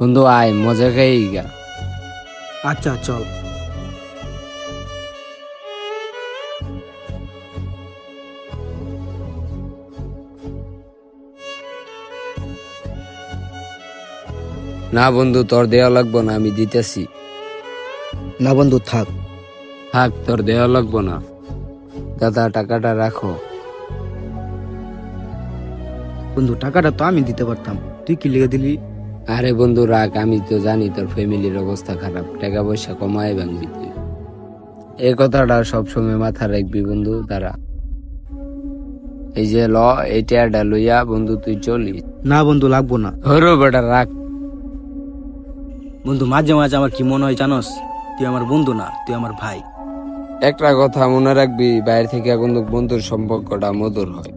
বন্ধু আয় মজা খাই গা। আচ্ছা চল। না বন্ধু তোর দেওয়া লাগবো না আমি দিতেছি। না বন্ধু থাক। থাক তোর দেওয়া লাগবো না। দাদা টাকাটা রাখো। বন্ধু টাকাটা তো আমি দিতে পারতাম। তুই কি লিখে দিলি? আরে বন্ধু রাখ আমি তো জানি তোর ফ্যামিলির অবস্থা খারাপ। টাকা পয়সা কমায় ভাঙবি তুই এই কথাটা সবসময় মাথা রাখবি বন্ধু তারা এই যে ল এই টেয়ারটা লইয়া বন্ধু তুই চলি। না বন্ধু লাগবো না। হরো বেটা রাখ বন্ধু মাঝে মাঝে আমার কি মনে হয় জানোস? তুই আমার বন্ধু না তুই আমার ভাই। একটা কথা মনে রাখবি বাইরে থেকে কিন্তু বন্ধুর সম্পর্কটা মধুর হয়।